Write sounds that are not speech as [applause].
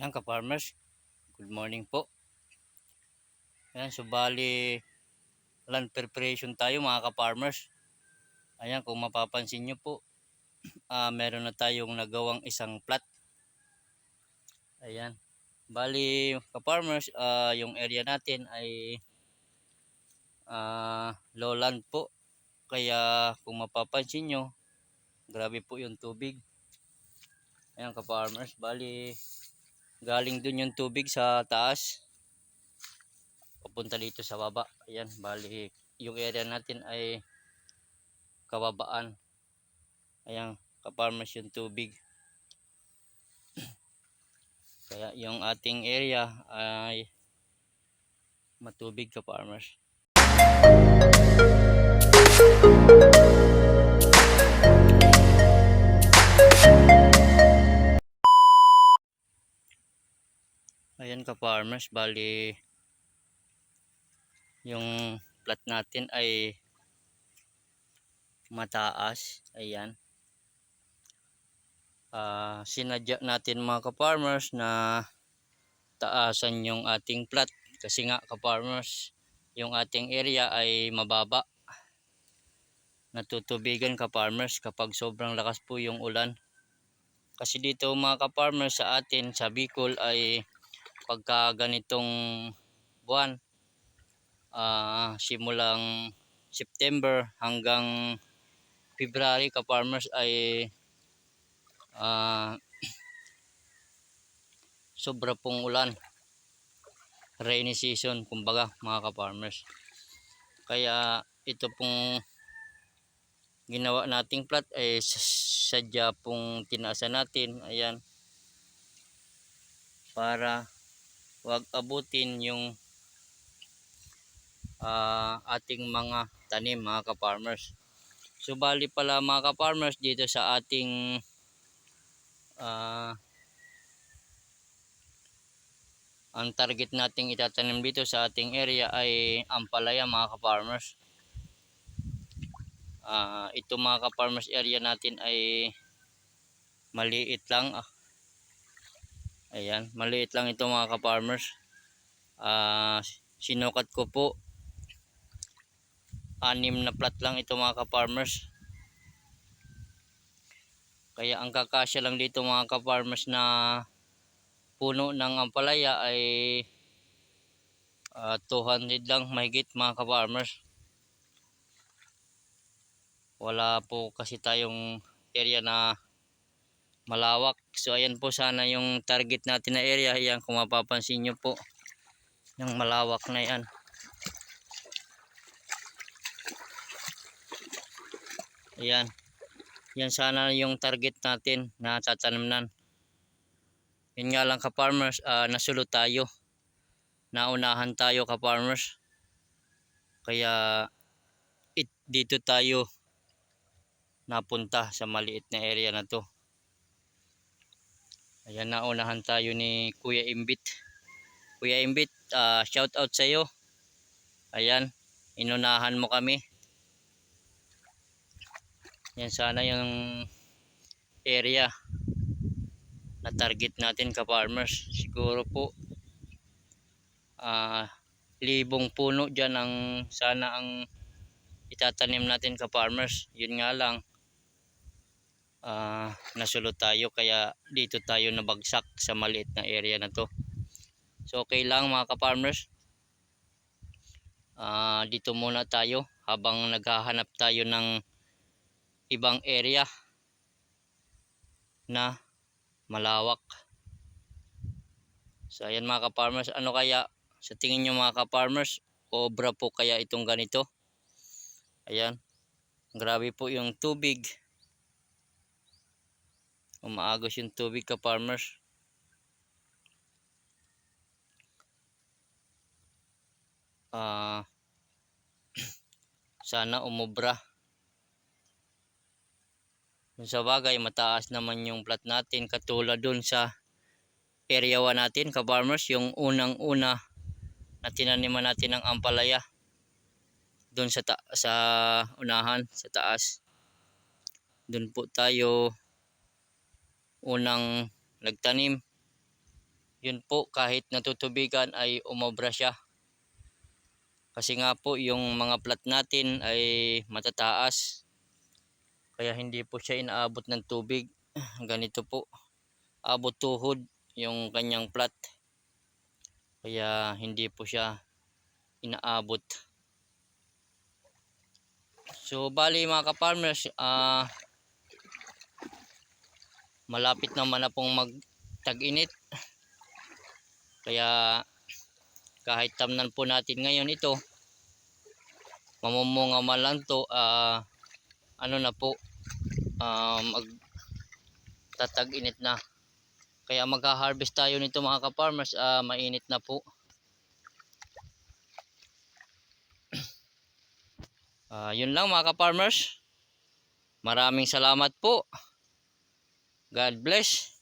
Yan ka-farmers, good morning po. Yan, so bali land preparation tayo mga ka-farmers. Ayan, kung mapapansin nyo po, [clears throat] ah meron na tayong nagawang isang plat. Ayan. Bali, ka-farmers, ah, yung area natin ay ah, lowland po. Kaya kung mapapansin nyo, grabe po yung tubig. Ayan ka-farmers, bali galing dun yung tubig sa taas. Papunta dito sa baba. Ayan bali yung area natin ay kababaan. Ayan kaparmers yung tubig. [clears throat] Kaya yung ating area ay matubig kaparmers Ayan ka farmers, bali yung plat natin ay mataas. Ayan. Ah, sinadya natin mga ka-farmers na taasan yung ating plat kasi nga ka-farmers yung ating area ay mababa. Natutubigan ka-farmers kapag sobrang lakas po yung ulan. Kasi dito mga ka-farmers sa atin sa Bicol ay pagka ganitong buwan ah simulang September hanggang February ka farmers ay ah [clears throat] sobra pong ulan. Rainy season kumbaga mga ka farmers kaya ito pong ginawa nating plat ay sadya pong tinaasan natin ayan para wag abutin yung ah, ating mga tanim mga ka-farmers. So bali pala mga ka-farmers dito sa ating ah, ang target nating itatanim dito sa ating area ay ampalaya mga ka-farmers. Ah, ito mga ka-farmers area natin ay maliit lang ah, Ayan, maliit lang ito mga ka-farmers. Ah, sinukat ko po. Anim na plat lang ito mga ka-farmers. Kaya ang kakasya lang dito mga ka-farmers na puno ng ampalaya ay ah, 200 lang mahigit mga ka-farmers. Wala po kasi tayong area na malawak. So ayan po sana yung target natin na area. Ayan kung mapapansin nyo po. Yung malawak na yan. Ayan. Yan sana yung target natin na tatanamnan. Yun nga lang ka-farmers, ah, nasulo tayo. Naunahan tayo ka-farmers. Kaya it, dito tayo napunta sa maliit na area na to. Ayan, naunahan tayo ni Kuya Imbit. Kuya Imbit, ah, shout out sa iyo. Ayan, inunahan mo kami. Yan sana yung area na target natin ka-farmers. Siguro po ah libong puno dyan ang sana ang itatanim natin ka-farmers. Yun nga lang ah nasulot tayo kaya dito tayo nabagsak sa maliit na area na to. So okay lang mga ka-farmers. Ah, dito muna tayo habang naghahanap tayo ng ibang area na malawak. So ayan mga ka-farmers. Ano kaya sa tingin nyo mga ka-farmers obra po kaya itong ganito? Ayan. Grabe po yung tubig umaagos yung tubig ka farmers. Ah [clears throat] sana umubra. Sa bagay mataas naman yung plat natin katulad dun sa area 1 natin ka farmers yung unang una na tinaniman natin ng ampalaya doon sa ta- sa unahan sa taas. Doon po tayo unang nagtanim yun po kahit natutubigan ay umobra siya. Kasi nga po yung mga plat natin ay matataas. Kaya hindi po siya inaabot ng tubig. [clears throat] Ganito po. Abot tuhod yung kanyang plat. Kaya hindi po siya inaabot. So bali mga ka-farmers, ah malapit naman na pong mag tag-init. Kaya kahit tamnan po natin ngayon ito, mamumunga man lang to, ah, ano na po, ah, mag tatag-init na. Kaya magha-harvest tayo nito mga ka-farmers, ah, mainit na po. Ah, yun lang mga ka-farmers. Maraming salamat po. God bless.